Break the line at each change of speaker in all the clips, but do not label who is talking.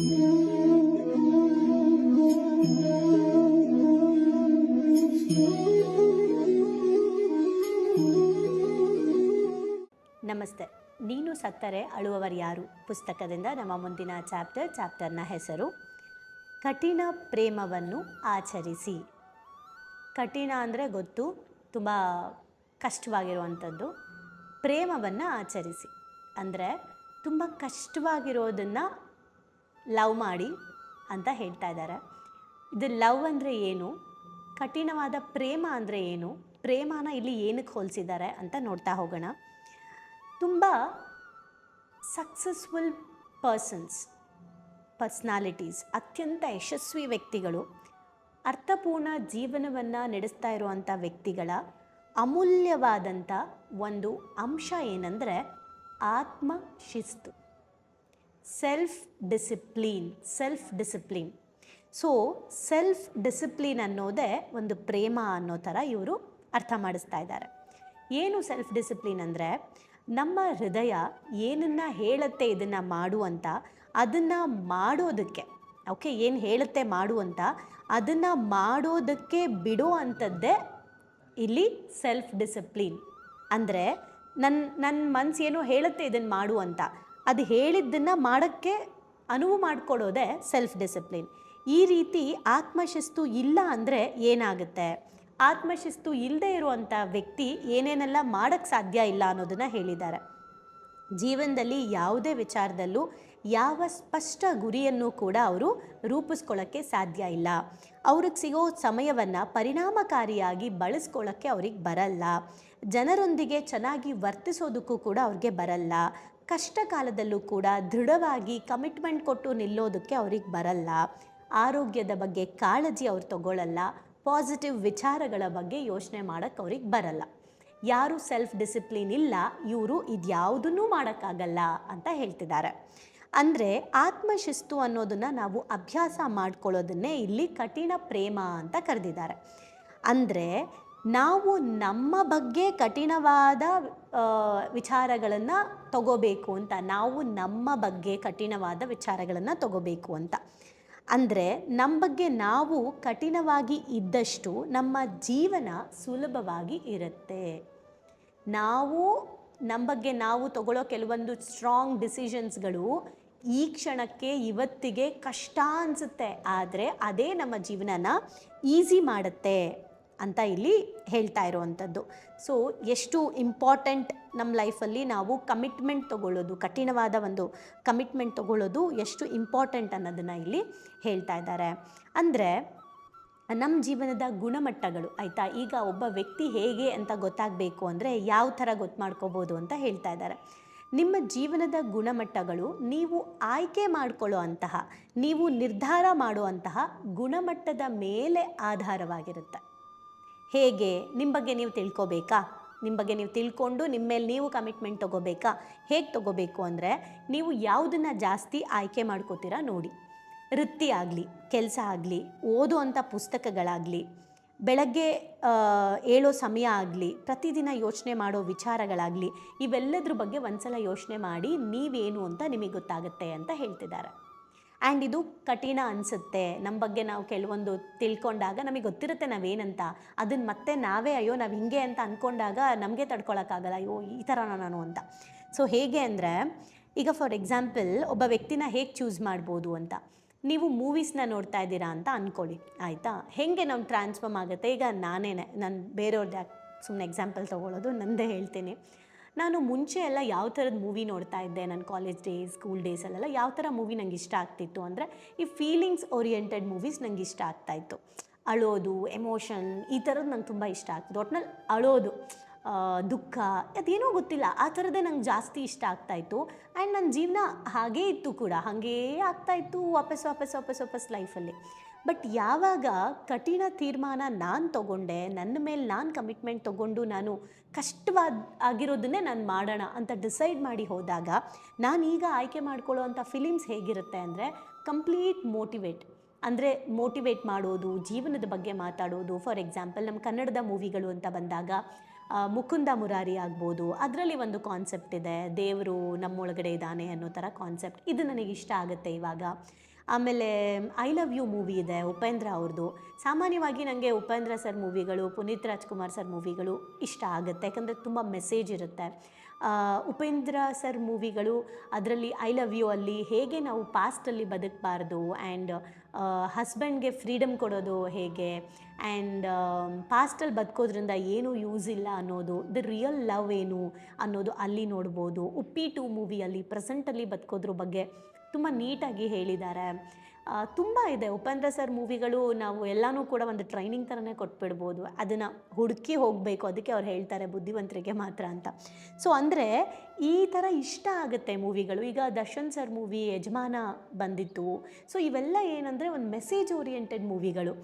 ನಮಸ್ತೆ. ನೀನು ಸತ್ತರೆ ಅಳುವವರು ಯಾರು? ಪುಸ್ತಕದಿಂದ ನಮ್ಮ ಮುಂದಿನ ಚಾಪ್ಟರ್, ಚಾಪ್ಟರ್ನ ಹೆಸರು, ಕಠಿಣ ಪ್ರೇಮವನ್ನು ಆಚರಿಸಿ. ಕಠಿಣ ಅಂದರೆ ಗೊತ್ತು, ತುಂಬ ಕಷ್ಟವಾಗಿರುವಂಥದ್ದು. ಪ್ರೇಮವನ್ನು ಆಚರಿಸಿ. ಅಂದರೆ ತುಂಬ ಕಷ್ಟವಾಗಿರೋದನ್ನು ಲವ್ ಮಾಡಿ ಅಂತ ಹೇಳ್ತಾ ಇದ್ದಾರೆ. ಇದು ಲವ್ ಅಂದರೆ ಏನು? ಕಠಿಣವಾದ ಪ್ರೇಮ ಅಂದರೆ ಏನು? ಪ್ರೇಮನ ಇಲ್ಲಿ ಏನಕ್ಕೆ ಹೋಲಿಸಿದ್ದಾರೆ ಅಂತ ನೋಡ್ತಾ ಹೋಗೋಣ. ತುಂಬ ಸಕ್ಸಸ್ಫುಲ್ ಪರ್ಸನ್ಸ್ ಪರ್ಸ್ನಾಲಿಟೀಸ್ ಅತ್ಯಂತ ಯಶಸ್ವಿ ವ್ಯಕ್ತಿಗಳು, ಅರ್ಥಪೂರ್ಣ ಜೀವನವನ್ನು ನಡೆಸ್ತಾ ಇರುವಂಥ ವ್ಯಕ್ತಿಗಳ ಅಮೂಲ್ಯವಾದಂಥ ಒಂದು ಅಂಶ ಏನಂದರೆ ಆತ್ಮಶಿಸ್ತು self discipline self discipline so self discipline ಅನ್ನೋದೇ ಒಂದು ಪ್ರೇಮ ಅನ್ನೋ ಥರ ಇವರು ಅರ್ಥ ಮಾಡಿಸ್ತಾ ಇದ್ದಾರೆ. ಏನು ಸೆಲ್ಫ್ ಡಿಸಿಪ್ಲೀನ್ ಅಂದರೆ? ನಮ್ಮ ಹೃದಯ ಏನನ್ನು ಹೇಳುತ್ತೆ ಇದನ್ನು ಮಾಡು ಅಂತ, ಅದನ್ನು ಮಾಡೋದಕ್ಕೆ. ಓಕೆ ಏನು ಹೇಳುತ್ತೆ ಮಾಡು ಅಂತ, ಅದನ್ನು ಮಾಡೋದಕ್ಕೆ ಬಿಡೋ ಅಂಥದ್ದೇ ಇಲ್ಲಿ ಸೆಲ್ಫ್ ಡಿಸಿಪ್ಲೀನ್ ಅಂದರೆ ನನ್ನ ನನ್ನ ಮನಸ್ಸೇನೋ ಏನೋ ಹೇಳುತ್ತೆ ಇದನ್ನು ಮಾಡು ಅಂತ ಅದು ಹೇಳಿದ್ದನ್ನು ಮಾಡೋಕ್ಕೆ ಅನುವು ಮಾಡಿಕೊಡೋದೇ ಸೆಲ್ಫ್ ಡಿಸಿಪ್ಲಿನ್ ಈ ರೀತಿ ಆತ್ಮಶಿಸ್ತು ಇಲ್ಲ ಅಂದರೆ ಏನಾಗುತ್ತೆ? ಆತ್ಮಶಿಸ್ತು ಇಲ್ಲದೆ ಇರುವಂಥ ವ್ಯಕ್ತಿ ಏನೇನೆಲ್ಲ ಮಾಡೋಕ್ಕೆ ಸಾಧ್ಯ ಇಲ್ಲ ಅನ್ನೋದನ್ನು ಹೇಳಿದ್ದಾರೆ. ಜೀವನದಲ್ಲಿ ಯಾವುದೇ ವಿಚಾರದಲ್ಲೂ ಯಾವ ಸ್ಪಷ್ಟ ಗುರಿಯನ್ನು ಕೂಡ ಅವರು ರೂಪಿಸ್ಕೊಳ್ಳೋಕ್ಕೆ ಸಾಧ್ಯ ಇಲ್ಲ. ಅವ್ರಿಗೆ ಸಿಗೋ ಸಮಯವನ್ನು ಪರಿಣಾಮಕಾರಿಯಾಗಿ ಬಳಸ್ಕೊಳ್ಳೋಕ್ಕೆ ಅವ್ರಿಗೆ ಬರಲ್ಲ. ಜನರೊಂದಿಗೆ ಚೆನ್ನಾಗಿ ವರ್ತಿಸೋದಕ್ಕೂ ಕೂಡ ಅವ್ರಿಗೆ ಬರಲ್ಲ. ಕಷ್ಟ ಕಾಲದಲ್ಲೂ ಕೂಡ ದೃಢವಾಗಿ ಕಮಿಟ್ಮೆಂಟ್ ಕೊಟ್ಟು ನಿಲ್ಲೋದಕ್ಕೆ ಅವ್ರಿಗೆ ಬರಲ್ಲ. ಆರೋಗ್ಯದ ಬಗ್ಗೆ ಕಾಳಜಿ ಅವ್ರು ತಗೊಳ್ಳಲ್ಲ ಪಾಸಿಟಿವ್ ವಿಚಾರಗಳ ಬಗ್ಗೆ ಯೋಚನೆ ಮಾಡೋಕ್ಕೆ ಅವ್ರಿಗೆ ಬರಲ್ಲ. ಯಾರು ಸೆಲ್ಫ್ ಡಿಸಿಪ್ಲಿನ್ ಇಲ್ಲ, ಇವರು ಇದ್ಯಾವುದನ್ನೂ ಮಾಡೋಕ್ಕಾಗಲ್ಲ ಅಂತ ಹೇಳ್ತಿದ್ದಾರೆ. ಅಂದರೆ ಆತ್ಮಶಿಸ್ತು ಅನ್ನೋದನ್ನು ನಾವು ಅಭ್ಯಾಸ ಮಾಡ್ಕೊಳ್ಳೋದನ್ನೇ ಇಲ್ಲಿ ಕಠಿಣ ಪ್ರೇಮ ಅಂತ ಕರೆದಿದ್ದಾರೆ. ಅಂದರೆ ನಾವು ನಮ್ಮ ಬಗ್ಗೆ ಕಠಿಣವಾದ ವಿಚಾರಗಳನ್ನು ತಗೋಬೇಕು ಅಂತ. ನಾವು ನಮ್ಮ ಬಗ್ಗೆ ಕಠಿಣವಾದ ವಿಚಾರಗಳನ್ನು ತಗೋಬೇಕು ಅಂತ. ಅಂದರೆ ನಮ್ಮ ಬಗ್ಗೆ ನಾವು ಕಠಿಣವಾಗಿ ಇದ್ದಷ್ಟು ನಮ್ಮ ಜೀವನ ಸುಲಭವಾಗಿ ಇರುತ್ತೆ. ನಾವು ನಮ್ಮ ಬಗ್ಗೆ ನಾವು ತಗೊಳ್ಳೋ ಕೆಲವೊಂದು ಸ್ಟ್ರಾಂಗ್ ಡಿಸಿಷನ್ಸ್ಗಳು ಈ ಕ್ಷಣಕ್ಕೆ ಇವತ್ತಿಗೆ ಕಷ್ಟ ಅನಿಸುತ್ತೆ. ಆದರೆ ಅದೇ ನಮ್ಮ ಜೀವನನ ಈಸಿ ಮಾಡುತ್ತೆ. ಅಂತ ಇಲ್ಲಿ ಹೇಳ್ತಾ ಇರುವಂಥದ್ದು. ಸೊ ಎಷ್ಟು ಇಂಪಾರ್ಟೆಂಟ್ ನಮ್ಮ ಲೈಫಲ್ಲಿ ನಾವು ಕಮಿಟ್ಮೆಂಟ್ ತಗೊಳ್ಳೋದು, ಕಠಿಣವಾದ ಒಂದು ಕಮಿಟ್ಮೆಂಟ್ ತಗೊಳ್ಳೋದು ಎಷ್ಟು ಇಂಪಾರ್ಟೆಂಟ್ ಅನ್ನೋದನ್ನು ಇಲ್ಲಿ ಹೇಳ್ತಾ ಇದ್ದಾರೆ. ಅಂದರೆ ನಮ್ಮ ಜೀವನದ ಗುಣಮಟ್ಟಗಳು ಆಯಿತಾ? ಈಗ ಒಬ್ಬ ವ್ಯಕ್ತಿ ಹೇಗೆ ಅಂತ ಗೊತ್ತಾಗಬೇಕು ಅಂದರೆ ಯಾವ ಥರ ಗೊತ್ತು ಮಾಡ್ಕೋಬೋದು ಅಂತ ಹೇಳ್ತಾ ಇದ್ದಾರೆ. ನಿಮ್ಮ ಜೀವನದ ಗುಣಮಟ್ಟಗಳು ನೀವು ಆಯ್ಕೆ ಮಾಡಿಕೊಳ್ಳೋ ಅಂತಹ, ನೀವು ನಿರ್ಧಾರ ಮಾಡುವಂತಹ ಗುಣಮಟ್ಟದ ಮೇಲೆ ಆಧಾರವಾಗಿರುತ್ತೆ. ಹೇಗೆ? ನಿಮ್ಮ ಬಗ್ಗೆ ನೀವು ತಿಳ್ಕೊಬೇಕಾ? ನಿಮ್ಮ ಬಗ್ಗೆ ನೀವು ತಿಳ್ಕೊಂಡು ನಿಮ್ಮ ಮೇಲೆ ನೀವು ಕಮಿಟ್ಮೆಂಟ್ ತೊಗೋಬೇಕಾ? ಹೇಗೆ ತೊಗೋಬೇಕು ಅಂದರೆ ನೀವು ಯಾವುದನ್ನು ಜಾಸ್ತಿ ಆಯ್ಕೆ ಮಾಡ್ಕೋತೀರಾ ನೋಡಿ. ವೃತ್ತಿ ಆಗಲಿ, ಕೆಲಸ ಆಗಲಿ ಓದುವಂಥ ಪುಸ್ತಕಗಳಾಗಲಿ, ಬೆಳಗ್ಗೆ ಏಳೋ ಸಮಯ ಆಗಲಿ, ಪ್ರತಿದಿನ ಯೋಚನೆ ಮಾಡೋ ವಿಚಾರಗಳಾಗಲಿ, ಇವೆಲ್ಲದ್ರ ಬಗ್ಗೆ ಒಂದ್ಸಲ ಯೋಚನೆ ಮಾಡಿ ನೀವೇನು ಅಂತ ನಿಮಗೆ ಗೊತ್ತಾಗುತ್ತೆ ಅಂತ ಹೇಳ್ತಿದ್ದಾರೆ. ಆ್ಯಂಡ್ ಇದು ಕಠಿಣ ಅನಿಸುತ್ತೆ. ನಮ್ಮ ಬಗ್ಗೆ ನಾವು ಕೆಲವೊಂದು ತಿಳ್ಕೊಂಡಾಗ ನಮಗೆ ಗೊತ್ತಿರುತ್ತೆ ನಾವೇನಂತ. ಅದನ್ನು ಮತ್ತೆ ನಾವೇ, ಅಯ್ಯೋ, ನಾವು ಹಿಂಗೆ ಅಂತ ಅಂದ್ಕೊಂಡಾಗ ನಮಗೆ ತಡ್ಕೊಳಕ್ಕಾಗಲ್ಲ. ಅಯ್ಯೋ, ಈ ಥರ ನಾನು ಅಂತ. ಸೊ ಹೇಗೆ ಅಂದರೆ, ಈಗ ಫಾರ್ ಎಕ್ಸಾಂಪಲ್ ಒಬ್ಬ ವ್ಯಕ್ತಿನ ಹೇಗೆ ಚೂಸ್ ಮಾಡ್ಬೋದು ಅಂತ. ನೀವು ಮೂವೀಸ್ನ ನೋಡ್ತಾ ಇದ್ದೀರಾ ಅಂತ ಅಂದ್ಕೊಳ್ಳಿ ಆಯಿತಾ? ಹೇಗೆ ನಾವು ಟ್ರಾನ್ಸ್ಫಾರ್ಮ್ ಆಗುತ್ತೆ? ಈಗ ನಾನೇನೆ, ನಾನು ಬೇರೆಯವ್ರದ್ದು ಸುಮ್ಮನೆ ಎಕ್ಸಾಂಪಲ್ ತೊಗೊಳ್ಳೋದು ನಂದೇ ಹೇಳ್ತೀನಿ. ನಾನು ಮುಂಚೆ ಎಲ್ಲ ಯಾವ ಥರದ ಮೂವಿ ನೋಡ್ತಾ ಇದ್ದೆ ನನ್ನ ಕಾಲೇಜ್ ಡೇಸ್ ಸ್ಕೂಲ್ ಡೇಸಲ್ಲೆಲ್ಲ ಯಾವ ಥರ ಮೂವಿ ನಂಗೆ ಇಷ್ಟ ಆಗ್ತಿತ್ತು ಅಂದರೆ, ಈ ಫೀಲಿಂಗ್ಸ್ ಓರಿಯೆಂಟೆಡ್ ಮೂವೀಸ್ ನಂಗೆ ಇಷ್ಟ ಆಗ್ತಾಯಿತ್ತು ಅಳೋದು ಎಮೋಷನ್ ಈ ಥರದ್ದು ನಂಗೆ ತುಂಬ ಇಷ್ಟ ಆಗ್ತಿತ್ತು. ಒಟ್ನಲ್ಲಿ ಅಳೋದು ದುಃಖ, ಅದೇನೋ ಗೊತ್ತಿಲ್ಲ, ಆ ಥರದ್ದೇ ನಂಗೆ ಜಾಸ್ತಿ ಇಷ್ಟ ಆಗ್ತಾಯಿತ್ತು ಆ್ಯಂಡ್ ನನ್ನ ಜೀವನ ಹಾಗೇ ಇತ್ತು ಕೂಡ, ಹಾಗೇ ಆಗ್ತಾಯಿತ್ತು ವಾಪಸ್ ವಾಪಸ್ ವಾಪಸ್ ವಾಪಸ್ ಲೈಫಲ್ಲಿ ಬಟ್ ಯಾವಾಗ ಕಠಿಣ ತೀರ್ಮಾನ ನಾನು ತಗೊಂಡೆ, ನನ್ನ ಮೇಲೆ ನಾನು ಕಮಿಟ್ಮೆಂಟ್ ತಗೊಂಡು ನಾನು ಕಷ್ಟವಾದ ಆಗಿರೋದನ್ನೇ ನಾನು ಮಾಡೋಣ ಅಂತ ಡಿಸೈಡ್ ಮಾಡಿ ಹೋದಾಗ, ನಾನು ಈಗ ಆಯ್ಕೆ ಮಾಡ್ಕೊಳ್ಳೋ ಅಂಥ ಫಿಲಿಮ್ಸ್ ಹೇಗಿರುತ್ತೆ ಅಂದರೆ ಕಂಪ್ಲೀಟ್ ಮೋಟಿವೇಟ್ ಅಂದರೆ ಮೋಟಿವೇಟ್ ಮಾಡೋದು, ಜೀವನದ ಬಗ್ಗೆ ಮಾತಾಡೋದು. ಫಾರ್ ಎಕ್ಸಾಂಪಲ್ ನಮ್ಮ ಕನ್ನಡದ ಮೂವಿಗಳು ಅಂತ ಬಂದಾಗ ಮುಕುಂದ ಮುರಾರಿ ಆಗ್ಬೋದು. ಅದರಲ್ಲಿ ಒಂದು ಕಾನ್ಸೆಪ್ಟ್ ಇದೆ. ದೇವರು ನಮ್ಮೊಳಗಡೆ ಇದ್ದಾನೆ ಅನ್ನೋ ಥರ ಕಾನ್ಸೆಪ್ಟ್ ಇದು ನನಗೆ ಇಷ್ಟ ಆಗುತ್ತೆ ಇವಾಗ. ಆಮೇಲೆ ಐ ಲವ್ ಯು ಮೂವಿ ಇದೆ, ಉಪೇಂದ್ರ ಅವ್ರದ್ದು ಸಾಮಾನ್ಯವಾಗಿ ನನಗೆ ಉಪೇಂದ್ರ ಸರ್ ಮೂವಿಗಳು ಪುನೀತ್ ರಾಜ್ಕುಮಾರ್ ಸರ್ ಮೂವಿಗಳು ಇಷ್ಟ ಆಗುತ್ತೆ, ಯಾಕಂದರೆ ತುಂಬ ಮೆಸೇಜ್ ಇರುತ್ತೆ. ಉಪೇಂದ್ರ ಸರ್ ಮೂವಿಗಳು ಅದರಲ್ಲಿ ಐ ಲವ್ ಯು ಅಲ್ಲಿ ಹೇಗೆ ನಾವು ಪಾಸ್ಟಲ್ಲಿ ಬದುಕಬಾರ್ದು ಆ್ಯಂಡ್ ಹಸ್ಬೆಂಡ್ಗೆ ಫ್ರೀಡಮ್ ಕೊಡೋದು ಹೇಗೆ ಆ್ಯಂಡ್ ಪಾಸ್ಟಲ್ಲಿ ಬದುಕೋದ್ರಿಂದ ಏನೂ ಯೂಸ್ ಇಲ್ಲ ಅನ್ನೋದು ದ ರಿಯಲ್ ಲವ್ ಏನು ಅನ್ನೋದು ಅಲ್ಲಿ ನೋಡ್ಬೋದು. ಉಪ್ಪಿ ಟು ಮೂವಿಯಲ್ಲಿ ಪ್ರೆಸೆಂಟಲ್ಲಿ ಬದುಕೋದ್ರ ಬಗ್ಗೆ ತುಂಬ ನೀಟಾಗಿ ಹೇಳಿದ್ದಾರೆ. ತುಂಬ ಇದೆ. ಉಪೇಂದ್ರ ಸರ್ ಮೂವಿಗಳು ನಾವು ಎಲ್ಲನೂ ಕೂಡ ಒಂದು ಟ್ರೈನಿಂಗ್ ಥರನೇ ಕೊಟ್ಬಿಡ್ಬೋದು. ಅದನ್ನು ಹುಡುಕಿ ಹೋಗಬೇಕು. ಅದಕ್ಕೆ ಅವ್ರು ಹೇಳ್ತಾರೆ, ಬುದ್ಧಿವಂತರಿಗೆ ಮಾತ್ರ ಅಂತ. ಸೊ ಅಂದರೆ ಈ ಥರ ಇಷ್ಟ ಆಗುತ್ತೆ ಮೂವಿಗಳು. ಈಗ ದರ್ಶನ್ ಸರ್ ಮೂವಿ ಯಜಮಾನ ಬಂದಿತ್ತು. ಸೊ ಇವೆಲ್ಲ ಏನಂದರೆ ಒಂದು ಮೆಸೇಜ್ ಓರಿಯೆಂಟೆಡ್ ಮೂವಿಗಳು.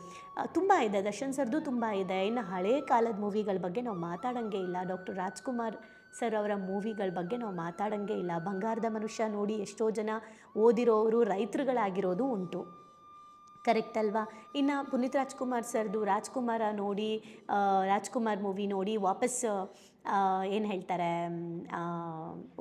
ತುಂಬ ಇದೆ. ದರ್ಶನ್ ಸರ್ದು ತುಂಬ ಇದೆ. ಇನ್ನು ಹಳೇ ಕಾಲದ ಮೂವಿಗಳ ಬಗ್ಗೆ ನಾವು ಮಾತಾಡೋಂಗೆ ಇಲ್ಲ. ಡಾಕ್ಟರ್ ರಾಜ್ಕುಮಾರ್ ಸರ್, ಅವರ ಮೂವಿಗಳ ಬಗ್ಗೆ ನಾವು ಮಾತಾಡೋಂಗೆ ಇಲ್ಲ. ಬಂಗಾರದ ಮನುಷ್ಯ ನೋಡಿ ಎಷ್ಟೋ ಜನ ಓದಿರೋರು, ರೈತರುಗಳಾಗಿರೋದು ಉಂಟು. ಕರೆಕ್ಟ್ ಅಲ್ವಾ? ಇನ್ನು ಪುನೀತ್ ರಾಜ್ಕುಮಾರ್ ಸರ್ದು ರಾಜ್ಕುಮಾರ ನೋಡಿ ರಾಜ್ಕುಮಾರ್ ಮೂವಿ ನೋಡಿ ವಾಪಸ್ ಏನು ಹೇಳ್ತಾರೆ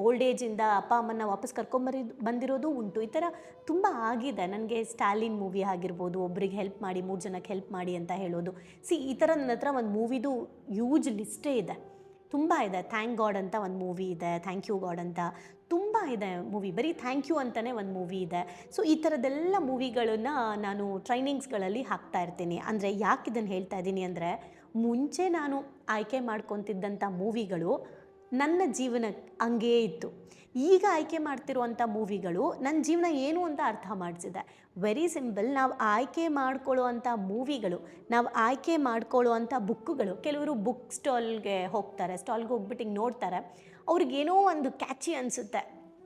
ಓಲ್ಡ್ ಏಜಿಂದ ಅಪ್ಪ ಅಮ್ಮನ ವಾಪಸ್ ಕರ್ಕೊಂಬರಿ, ಬಂದಿರೋದು ಉಂಟು. ಈ ಥರ ತುಂಬ ಆಗಿದೆ. ನನಗೆ ಸ್ಟಾಲಿನ್ ಮೂವಿ ಆಗಿರ್ಬೋದು, ಒಬ್ರಿಗೆ ಹೆಲ್ಪ್ ಮಾಡಿ, ಮೂರು ಜನಕ್ಕೆ ಹೆಲ್ಪ್ ಮಾಡಿ ಅಂತ ಹೇಳೋದು. ಸಿ ಈ ಥರ ನನ್ನ ಹತ್ರ ಒಂದು ಮೂವಿದು ಯೂಜ್ ಲಿಸ್ಟೇ ಇದೆ. ತುಂಬ ಇದೆ. ಥ್ಯಾಂಕ್ ಗಾಡ್ ಅಂತ ಒಂದು ಮೂವಿ ಇದೆ. ಥ್ಯಾಂಕ್ ಯು ಗಾಡ್ ಅಂತ ತುಂಬ ಇದೆ ಮೂವಿ ಬರೀ ಥ್ಯಾಂಕ್ ಯು ಅಂತಲೇ ಒಂದು ಮೂವಿ ಇದೆ. ಸೊ ಈ ಥರದ್ದೆಲ್ಲ ಮೂವಿಗಳನ್ನು ನಾನು ಟ್ರೈನಿಂಗ್ಸ್ಗಳಲ್ಲಿ ಹಾಕ್ತಾ ಇರ್ತೀನಿ. ಅಂದರೆ ಯಾಕೆ ಇದನ್ನು ಹೇಳ್ತಾ ಇದ್ದೀನಿ ಅಂದರೆ, ಮುಂಚೆ ನಾನು ಆಯ್ಕೆ ಮಾಡ್ಕೊತಿದ್ದಂಥ ಮೂವಿಗಳು ನನ್ನ ಜೀವನ ಹಂಗೇ ಇತ್ತು. ಈಗ ಆಯ್ಕೆ ಮಾಡ್ತಿರುವಂಥ ಮೂವಿಗಳು ನನ್ನ ಜೀವನ ಏನು ಅಂತ ಅರ್ಥ ಮಾಡಿಸಿದೆ. ವೆರಿ ಸಿಂಪಲ್ ನಾವು ಆಯ್ಕೆ ಮಾಡ್ಕೊಳ್ಳುವಂಥ ಮೂವಿಗಳು, ನಾವು ಆಯ್ಕೆ ಮಾಡ್ಕೊಳ್ಳುವಂಥ ಬುಕ್ಕುಗಳು. ಕೆಲವರು ಬುಕ್ ಸ್ಟಾಲ್ಗೆ ಹೋಗ್ತಾರೆ ಸ್ಟಾಲ್ಗೆ ಹೋಗ್ಬಿಟ್ಟು ಹಿಂಗೆ ನೋಡ್ತಾರೆ. ಅವ್ರಿಗೇನೋ ಒಂದು ಕ್ಯಾಚಿ ಅನಿಸುತ್ತೆ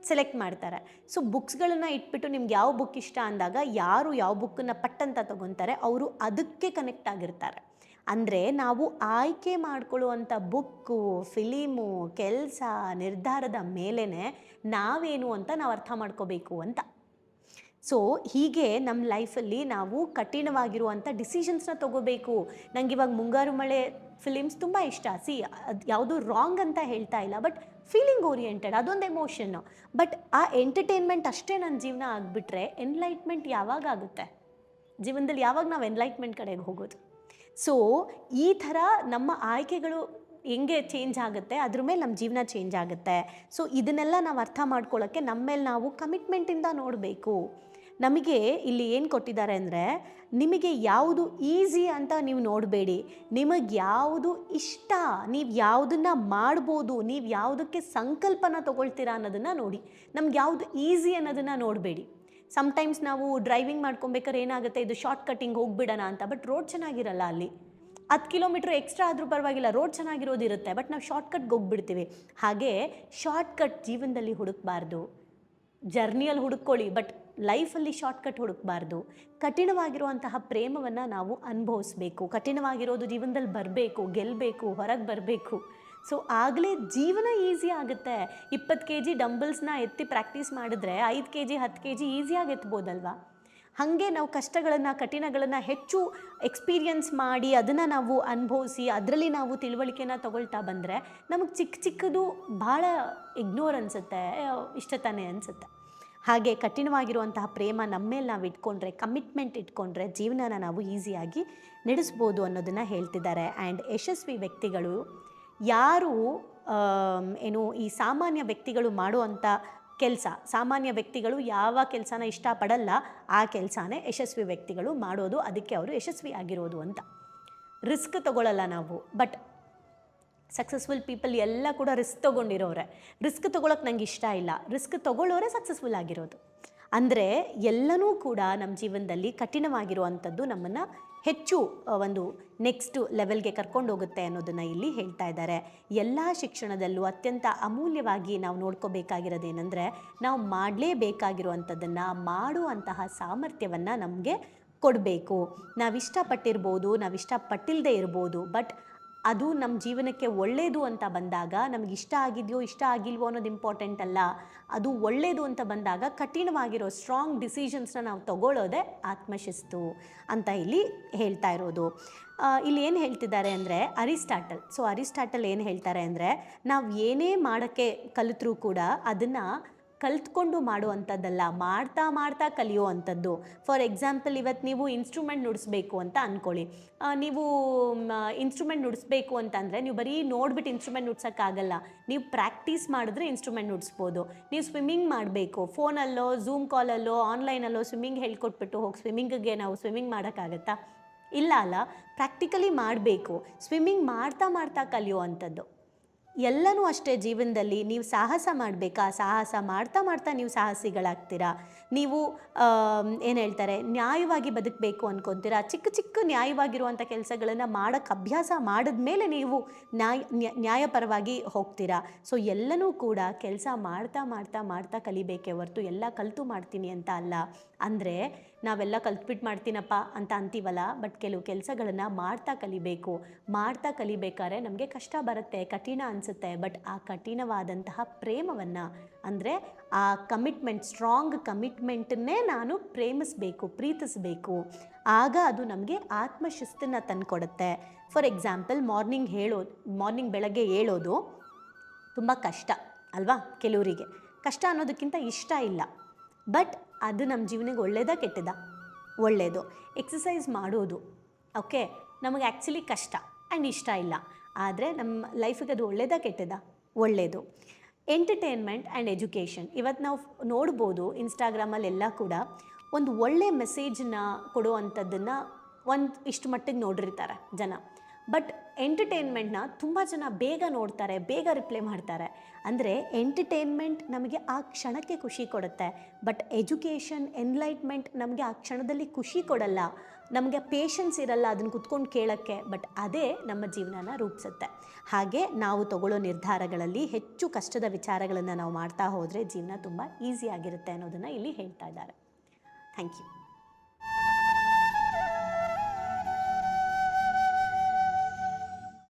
ಸೆಲೆಕ್ಟ್ ಮಾಡ್ತಾರೆ. ಸೊ ಬುಕ್ಸ್ಗಳನ್ನು ಇಟ್ಬಿಟ್ಟು ನಿಮ್ಗೆ ಯಾವ ಬುಕ್ ಇಷ್ಟ ಅಂದಾಗ ಯಾರು ಯಾವ ಬುಕ್ಕನ್ನು ಪಟ್ಟಂತ ತೊಗೊತಾರೆ, ಅವರು ಅದಕ್ಕೆ ಕನೆಕ್ಟ್ ಆಗಿರ್ತಾರೆ. ಅಂದರೆ ನಾವು ಆಯ್ಕೆ ಮಾಡ್ಕೊಳ್ಳುವಂಥ ಬುಕ್ಕು, ಫಿಲಿಮು, ಕೆಲಸ, ನಿರ್ಧಾರದ ಮೇಲೇ ನಾವೇನು ಅಂತ ನಾವು ಅರ್ಥ ಮಾಡ್ಕೋಬೇಕು ಅಂತ. ಸೊ ಹೀಗೆ ನಮ್ಮ ಲೈಫಲ್ಲಿ ನಾವು ಕಠಿಣವಾಗಿರುವಂಥ ಡಿಸಿಷನ್ಸ್ನ ತಗೋಬೇಕು. ನನಗೆ ಇವಾಗ ಮುಂಗಾರು ಮಳೆ ಫಿಲಿಮ್ಸ್ ತುಂಬ ಇಷ್ಟ. ಸಿ ಅದು ಯಾವುದು ರಾಂಗ್ ಅಂತ ಹೇಳ್ತಾ ಇಲ್ಲ ಬಟ್ ಫೀಲಿಂಗ್ ಓರಿಯೆಂಟೆಡ್ ಅದೊಂದು ಎಮೋಷನ್ನು ಬಟ್ ಆ ಎಂಟರ್ಟೈನ್ಮೆಂಟ್ ಅಷ್ಟೇ ನನ್ನ ಜೀವನ ಆಗಿಬಿಟ್ರೆ ಎನ್ಲೈಟ್ಮೆಂಟ್ ಯಾವಾಗ ಆಗುತ್ತೆ? ಜೀವನದಲ್ಲಿ ಯಾವಾಗ ನಾವು ಎನ್ಲೈಟ್ಮೆಂಟ್ ಕಡೆಗೆ ಹೋಗೋದು? ಸೊ ಈ ಥರ ನಮ್ಮ ಆಯ್ಕೆಗಳು ಹೆಂಗೆ ಚೇಂಜ್ ಆಗುತ್ತೆ? ಅದ್ರ ಮೇಲೆ ನಮ್ಮ ಜೀವನ ಚೇಂಜ್ ಆಗುತ್ತೆ. ಸೊ ಇದನ್ನೆಲ್ಲ ನಾವು ಅರ್ಥ ಮಾಡ್ಕೊಳ್ಳೋಕ್ಕೆ ನಮ್ಮ ಮೇಲೆ ನಾವು ಕಮಿಟ್ಮೆಂಟಿಂದ ನೋಡಬೇಕು. ನಮಗೆ ಇಲ್ಲಿ ಏನು ಕೊಟ್ಟಿದ್ದಾರೆ ಅಂದರೆ, ನಿಮಗೆ ಯಾವುದು ಈಸಿ ಅಂತ ನೀವು ನೋಡಬೇಡಿ. ನಿಮಗೆ ಯಾವುದು ಇಷ್ಟ, ನೀವು ಯಾವುದನ್ನು ಮಾಡ್ಬೋದು, ನೀವು ಯಾವುದಕ್ಕೆ ಸಂಕಲ್ಪನ ತಗೊಳ್ತೀರಾ ಅನ್ನೋದನ್ನು ನೋಡಿ. ನಮ್ಗೆ ಯಾವುದು ಈಸಿ ಅನ್ನೋದನ್ನು ನೋಡಬೇಡಿ. ಸಮ್ಟೈಮ್ಸ್ ನಾವು ಡ್ರೈವಿಂಗ್ ಮಾಡ್ಕೊಬೇಕಾದ್ರೆ ಏನಾಗುತ್ತೆ? ಇದು ಶಾರ್ಟ್ ಕಟ್ಟಿಂಗ್ ಹೋಗ್ಬಿಡೋಣ ಅಂತ. ಬಟ್ ರೋಡ್ ಚೆನ್ನಾಗಿರಲ್ಲ ಅಲ್ಲಿ. ಹತ್ತು ಕಿಲೋಮೀಟ್ರ್ ಎಕ್ಸ್ಟ್ರಾ ಆದರೂ ಪರವಾಗಿಲ್ಲ ರೋಡ್ ಚೆನ್ನಾಗಿರೋದಿರುತ್ತೆ ಬಟ್ ನಾವು ಶಾರ್ಟ್ ಕಟ್ಗೆ ಹೋಗ್ಬಿಡ್ತೀವಿ. ಹಾಗೆ ಶಾರ್ಟ್ ಕಟ್ ಜೀವನದಲ್ಲಿ ಹುಡುಕಬಾರ್ದು. ಜರ್ನಿಯಲ್ಲಿ ಹುಡುಕೊಳ್ಳಿ ಬಟ್ ಲೈಫಲ್ಲಿ ಶಾರ್ಟ್ ಕಟ್ ಹುಡುಕಬಾರ್ದು. ಕಠಿಣವಾಗಿರುವಂತಹ ಪ್ರೇಮವನ್ನು ನಾವು ಅನುಭವಿಸ್ಬೇಕು. ಕಠಿಣವಾಗಿರೋದು ಜೀವನದಲ್ಲಿ ಬರಬೇಕು ಗೆಲ್ಲಬೇಕು ಹೊರಗೆ ಬರಬೇಕು. ಸೊ ಆಗಲೇ ಜೀವನ ಈಸಿ ಆಗುತ್ತೆ. ಇಪ್ಪತ್ತು ಕೆ ಜಿ ಡಂಬಲ್ಸ್ನ ಎತ್ತಿ ಪ್ರಾಕ್ಟೀಸ್ ಮಾಡಿದ್ರೆ ಐದು ಕೆ ಜಿ ಹತ್ತು ಕೆ ಜಿ ಈಸಿಯಾಗಿ ಎತ್ಬೋದಲ್ವಾ? ಹಾಗೆ ನಾವು ಕಷ್ಟಗಳನ್ನು, ಕಠಿಣಗಳನ್ನು ಹೆಚ್ಚು ಎಕ್ಸ್ಪೀರಿಯನ್ಸ್ ಮಾಡಿ ಅದನ್ನು ನಾವು ಅನುಭವಿಸಿ ಅದರಲ್ಲಿ ನಾವು ತಿಳುವಳಿಕೆನ ತಗೊಳ್ತಾ ಬಂದರೆ ನಮಗೆ ಚಿಕ್ಕ ಚಿಕ್ಕದು ಭಾಳ ಇಗ್ನೋರ್ ಅನಿಸುತ್ತೆ ಇಷ್ಟ ತಾನೇ ಅನಿಸುತ್ತೆ. ಹಾಗೆ ಕಠಿಣವಾಗಿರುವಂತಹ ಪ್ರೇಮ ನಮ್ಮ ಮೇಲೆ ನಾವು ಇಟ್ಕೊಂಡ್ರೆ ಕಮಿಟ್ಮೆಂಟ್ ಇಟ್ಕೊಂಡ್ರೆ ಜೀವನನ ನಾವು ಈಸಿಯಾಗಿ ನಡೆಸ್ಬೋದು ಅನ್ನೋದನ್ನು ಹೇಳ್ತಿದ್ದಾರೆ. ಆ್ಯಂಡ್ ಯಶಸ್ವಿ ವ್ಯಕ್ತಿಗಳು ಯಾರು ಏನು ಈ ಸಾಮಾನ್ಯ ವ್ಯಕ್ತಿಗಳು ಮಾಡುವಂಥ ಕೆಲಸ, ಸಾಮಾನ್ಯ ವ್ಯಕ್ತಿಗಳು ಯಾವ ಕೆಲಸನ ಇಷ್ಟಪಡಲ್ಲ, ಆ ಕೆಲಸನೇ ಯಶಸ್ವಿ ವ್ಯಕ್ತಿಗಳು ಮಾಡೋದು, ಅದಕ್ಕೆ ಅವರು ಯಶಸ್ವಿ ಆಗಿರೋದು ಅಂತ. ರಿಸ್ಕ್ ತಗೊಳ್ಳಲ್ಲ ನಾವು, ಬಟ್ ಸಕ್ಸಸ್ಫುಲ್ ಪೀಪಲ್ ಎಲ್ಲ ಕೂಡ ರಿಸ್ಕ್ ತೊಗೊಂಡಿರೋರೆ. ರಿಸ್ಕ್ ತೊಗೊಳಕ್ಕೆ ನಂಗೆ ಇಷ್ಟ ಇಲ್ಲ, ರಿಸ್ಕ್ ತೊಗೊಳ್ಳೋರೆ ಸಕ್ಸಸ್ಫುಲ್ ಆಗಿರೋದು. ಅಂದರೆ ಎಲ್ಲನೂ ಕೂಡ ನಮ್ಮ ಜೀವನದಲ್ಲಿ ಕಠಿಣವಾಗಿರುವಂಥದ್ದು ನಮ್ಮನ್ನು ಹೆಚ್ಚು ಒಂದು ನೆಕ್ಸ್ಟ್ ಲೆವೆಲ್ಗೆ ಕರ್ಕೊಂಡು ಹೋಗುತ್ತೆ ಅನ್ನೋದನ್ನು ಇಲ್ಲಿ ಹೇಳ್ತಾ ಇದ್ದಾರೆ. ಎಲ್ಲ ಶಿಕ್ಷಣದಲ್ಲೂ ಅತ್ಯಂತ ಅಮೂಲ್ಯವಾಗಿ ನಾವು ನೋಡ್ಕೋಬೇಕಾಗಿರೋದೇನೆಂದರೆ, ನಾವು ಮಾಡಲೇಬೇಕಾಗಿರುವಂಥದ್ದನ್ನು, ಮಾಡುವಂತಹ ಸಾಮರ್ಥ್ಯವನ್ನು ನಮಗೆ ಕೊಡಬೇಕು. ನಾವು ಇಷ್ಟಪಟ್ಟಿರ್ಬೋದು ನಾವು ಇಷ್ಟಪಟ್ಟಿಲ್ಲದೆ ಇರ್ಬೋದು ಬಟ್ ಅದು ನಮ್ಮ ಜೀವನಕ್ಕೆ ಒಳ್ಳೆಯದು ಅಂತ ಬಂದಾಗ ನಮಗೆ ಇಷ್ಟ ಆಗಿದೆಯೋ, ಇಷ್ಟ ಆಗಿಲ್ವೋ ಅನ್ನೋದು ಇಂಪಾರ್ಟೆಂಟ್ ಅಲ್ಲ. ಅದು ಒಳ್ಳೆಯದು ಅಂತ ಬಂದಾಗ ಕಠಿಣವಾಗಿರೋ ಸ್ಟ್ರಾಂಗ್ ಡಿಸಿಷನ್ಸ್ನ ನಾವು ತಗೊಳ್ಳೋದೆ ಆತ್ಮಶಿಸ್ತು ಅಂತ ಇಲ್ಲಿ ಹೇಳ್ತಾ ಇರೋದು. ಇಲ್ಲಿ ಏನು ಹೇಳ್ತಿದ್ದಾರೆ ಅಂದರೆ ಅರಿಸ್ಟಾಟಲ್. ಸೊ ಅರಿಸ್ಟಾಟಲ್ ಏನು ಹೇಳ್ತಾರೆ ಅಂದರೆ ನಾವು ಏನೇ ಮಾಡೋಕ್ಕೆ ಕಲಿತರೂ ಕೂಡ ಅದನ್ನು ಕಲ್ತ್ಕೊಂಡು ಮಾಡುವಂಥದ್ದಲ್ಲ, ಮಾಡ್ತಾ ಮಾಡ್ತಾ ಕಲಿಯುವಂಥದ್ದು. ಫಾರ್ ಎಕ್ಸಾಂಪಲ್ ಇವತ್ತು ನೀವು ಇನ್ಸ್ಟ್ರೂಮೆಂಟ್ ನುಡಿಸ್ಬೇಕು ಅಂತ ಅಂದ್ಕೊಳ್ಳಿ ನೀವು ಇನ್ಸ್ಟ್ರೂಮೆಂಟ್ ನುಡಿಸ್ಬೇಕು ಅಂತಂದರೆ ನೀವು ಬರೀ ನೋಡ್ಬಿಟ್ಟು ಇನ್ಸ್ಟ್ರೂಮೆಂಟ್ ನುಡ್ಸೋಕ್ಕಾಗಲ್ಲ. ನೀವು ಪ್ರಾಕ್ಟೀಸ್ ಮಾಡಿದ್ರೆ ಇನ್ಸ್ಟ್ರೂಮೆಂಟ್ ನುಡಿಸ್ಬೋದು. ನೀವು ಸ್ವಿಮ್ಮಿಂಗ್ ಮಾಡಬೇಕು. ಫೋನಲ್ಲೋ ಝೂಮ್ ಕಾಲಲ್ಲೋ ಆನ್ಲೈನಲ್ಲೋ ಸ್ವಿಮ್ಮಿಂಗ್ ಹೇಳ್ಕೊಟ್ಬಿಟ್ಟು ಹೋಗಿ ಸ್ವಿಮ್ಮಿಂಗ್ಗೆ ನಾವು ಸ್ವಿಮ್ಮಿಂಗ್ ಮಾಡೋಕ್ಕಾಗತ್ತಾ? ಇಲ್ಲ ಅಲ್ಲ ಪ್ರಾಕ್ಟಿಕಲಿ ಮಾಡಬೇಕು. ಸ್ವಿಮ್ಮಿಂಗ್ ಮಾಡ್ತಾ ಮಾಡ್ತಾ ಕಲಿಯುವಂಥದ್ದು. ಎಲ್ಲನೂ ಅಷ್ಟೇ ಜೀವನದಲ್ಲಿ ನೀವು ಸಾಹಸ ಮಾಡಬೇಕಾ? ಸಾಹಸ ಮಾಡ್ತಾ ಮಾಡ್ತಾ ನೀವು ಸಾಹಸಿಗಳಾಗ್ತೀರಾ? ನೀವು ಏನು ಹೇಳ್ತಾರೆ, ನ್ಯಾಯವಾಗಿ ಬದುಕಬೇಕು ಅನ್ಕೊತೀರಾ? ಚಿಕ್ಕ ಚಿಕ್ಕ ನ್ಯಾಯವಾಗಿರುವಂಥ ಕೆಲಸಗಳನ್ನು ಮಾಡೋಕ್ಕೆ ಅಭ್ಯಾಸ ಮಾಡಿದ ಮೇಲೆ ನೀವು ನ್ಯಾಯ, ನ್ಯಾ- ನ್ಯಾಯಪರವಾಗಿ ಹೋಗ್ತೀರಾ? ಸೊ, ಎಲ್ಲನೂ ಕೂಡ ಕೆಲಸ ಮಾಡ್ತಾ ಮಾಡ್ತಾ ಮಾಡ್ತಾ ಕಲಿಬೇಕೆ ಹೊರತು ಎಲ್ಲ ಕಲಿತು ಮಾಡ್ತೀನಿ ಅಂತ ಅಲ್ಲ. ಅಂದರೆ ನಾವೆಲ್ಲ ಕಲ್ತ್ಬಿಟ್ಟು ಮಾಡ್ತೀನಪ್ಪ ಅಂತ ಅಂತೀವಲ್ಲ, ಬಟ್ ಕೆಲವು ಕೆಲಸಗಳನ್ನು ಮಾಡ್ತಾ ಕಲಿಬೇಕು. ಮಾಡ್ತಾ ಕಲಿಬೇಕಾದ್ರೆ ನಮಗೆ ಕಷ್ಟ ಬರುತ್ತೆ, ಕಠಿಣ ಅನಿಸುತ್ತೆ. ಬಟ್ ಆ ಕಠಿಣವಾದಂತಹ ಪ್ರೇಮವನ್ನು ಅಂದರೆ ಆ ಕಮಿಟ್ಮೆಂಟ್ ಸ್ಟ್ರಾಂಗ್ ಕಮಿಟ್ಮೆಂಟನ್ನೇ ನಾನು ಪ್ರೇಮಿಸಬೇಕು, ಪ್ರೀತಿಸಬೇಕು. ಆಗ ಅದು ನಮಗೆ ಆತ್ಮಶಿಸ್ತನ್ನು ತಂದುಕೊಡುತ್ತೆ. ಫಾರ್ ಎಕ್ಸಾಂಪಲ್ ಮಾರ್ನಿಂಗ್ ಹೇಳೋ ಮಾರ್ನಿಂಗ್ ಬೆಳಗ್ಗೆ ಹೇಳೋದು ತುಂಬ ಕಷ್ಟ ಅಲ್ವಾ ಕೆಲವರಿಗೆ. ಕಷ್ಟ ಅನ್ನೋದಕ್ಕಿಂತ ಇಷ್ಟ ಇಲ್ಲ. ಬಟ್ ಅದು ನಮ್ಮ ಜೀವನಿಗೆ ಒಳ್ಳೇದಾ ಕೆಟ್ಟದ? ಒಳ್ಳೆಯದು ಎಕ್ಸಸೈಸ್ ಮಾಡೋದು. ಓಕೆ ನಮಗೆ ಆ್ಯಕ್ಚುಲಿ ಕಷ್ಟ ಆ್ಯಂಡ್ ಇಷ್ಟ ಇಲ್ಲ. ಆದರೆ ನಮ್ಮ ಲೈಫಿಗೆ ಅದು ಒಳ್ಳೇದಾ ಕೆಟ್ಟದ? ಒಳ್ಳೆಯದು ಎಂಟರ್ಟೈನ್ಮೆಂಟ್ ಆ್ಯಂಡ್ ಎಜುಕೇಷನ್ ಇವತ್ತು ನಾವು ನೋಡ್ಬೋದು ಇನ್ಸ್ಟಾಗ್ರಾಮಲ್ಲೆಲ್ಲ ಕೂಡ ಒಂದು ಒಳ್ಳೆ ಮೆಸೇಜನ್ನ ಕೊಡುವಂಥದ್ದನ್ನು ಒಂದು ಇಷ್ಟು ಮಟ್ಟಿಗೆ ನೋಡಿರ್ತಾರೆ ಜನ. ಬಟ್ ಎಂಟರ್ಟೈನ್ಮೆಂಟ್ನ ತುಂಬ ಜನ ಬೇಗ ನೋಡ್ತಾರೆ, ಬೇಗ ರಿಪ್ಲೈ ಮಾಡ್ತಾರೆ. ಅಂದರೆ ಎಂಟರ್ಟೈನ್ಮೆಂಟ್ ನಮಗೆ ಆ ಕ್ಷಣಕ್ಕೆ ಖುಷಿ ಕೊಡುತ್ತೆ. ಬಟ್ ಎಜುಕೇಷನ್ ಎನ್ಲೈಟ್ಮೆಂಟ್ ನಮಗೆ ಆ ಕ್ಷಣದಲ್ಲಿ ಖುಷಿ ಕೊಡಲ್ಲ. ನಮಗೆ ಪೇಷನ್ಸ್ ಇರಲ್ಲ ಅದನ್ನು ಕುತ್ಕೊಂಡು ಕೇಳೋಕ್ಕೆ. ಬಟ್ ಅದೇ ನಮ್ಮ ಜೀವನನ ರೂಪಿಸುತ್ತೆ. ಹಾಗೆ ನಾವು ತಗೊಳ್ಳೋ ನಿರ್ಧಾರಗಳಲ್ಲಿ ಹೆಚ್ಚು ಕಷ್ಟದ ವಿಚಾರಗಳನ್ನು ನಾವು ಮಾಡ್ತಾ ಹೋದರೆ ಜೀವನ ತುಂಬ ಈಸಿಯಾಗಿರುತ್ತೆ ಅನ್ನೋದನ್ನು ಇಲ್ಲಿ ಹೇಳ್ತಾ ಇದ್ದಾರೆ. Thank you